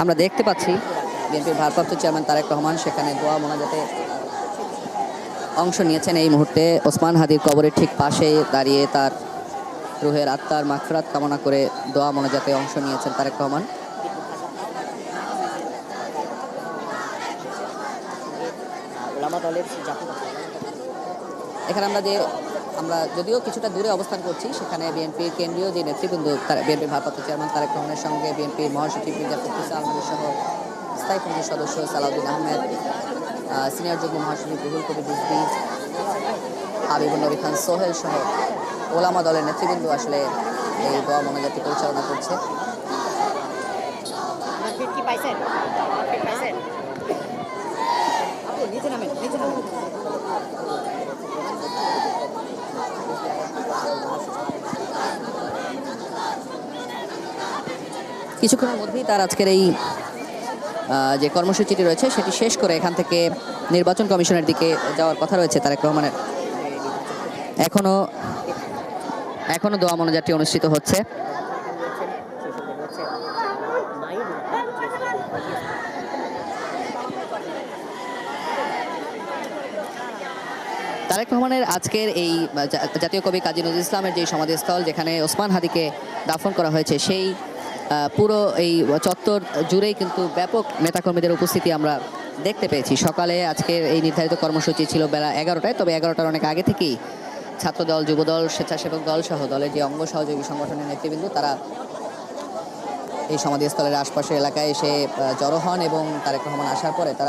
আমরা দেখতে পাচ্ছি বিএনপির ভারপ্রাপ্ত চেয়ারম্যান তারেক রহমান, সেখানে দোয়া মোনাজাতে অংশ নিয়েছেন। এই মুহূর্তে ওসমান হাদির কবরের ঠিক পাশে দাঁড়িয়ে তার রুহের আত্মার মাখরাত কামনা করে দোয়া মোনাজাতে অংশ নিয়েছেন তারেক রহমান। এখানে আমরা যে আমরা যদিও কিছুটা দূরে অবস্থান করছি, সেখানে বিএনপির কেন্দ্রীয় যে নেতৃবৃন্দ বিএনপির ভারপ্রাপ্ত চেয়ারম্যান তারেক রহমানের সঙ্গে বিএনপির মহাসচিব মির্জা ফখরুল আলমগীর সহ স্থায়ী কমিটির সদস্য সালাউদ্দিন আহমেদ সিনিয়র যুগ্ম মহাসচিব রুহুল কবির রিজভি হাবিবুল নবী খান সোহেল সহ ওলামা দলের নেতৃবৃন্দ আসলে এই দোয়া মোনাজাতি পরিচালনা করছে। কিছুক্ষণের মধ্যেই তার আজকের এই যে কর্মসূচিটি রয়েছে, সেটি শেষ করে এখান থেকে নির্বাচন কমিশনের দিকে যাওয়ার কথা রয়েছে তারেক রহমানের। এখনও এখনও দোয়া মনোজাতটি অনুষ্ঠিত হচ্ছে। তারেক রহমানের আজকের এই জাতীয় কবি কাজী নজরুল ইসলামের যে সমাধিস্থল, যেখানে ওসমান হাদিকে দাফন করা হয়েছে, সেই পুরো এই চত্বর জুড়েই কিন্তু ব্যাপক নেতাকর্মীদের উপস্থিতি আমরা দেখতে পেয়েছি। সকালে আজকের এই নির্ধারিত কর্মসূচি ছিল বেলা এগারোটায়, তবে এগারোটার অনেক আগে থেকেই ছাত্রদল, যুবদল, স্বেচ্ছাসেবক দল সহ দলের যে অঙ্গ সহযোগী সংগঠনের নেতৃবৃন্দ, তারা এই সমাধিস্থলের আশপাশের এলাকায় এসে জড়ো হন এবং তারেক রহমান আসার পরে তারা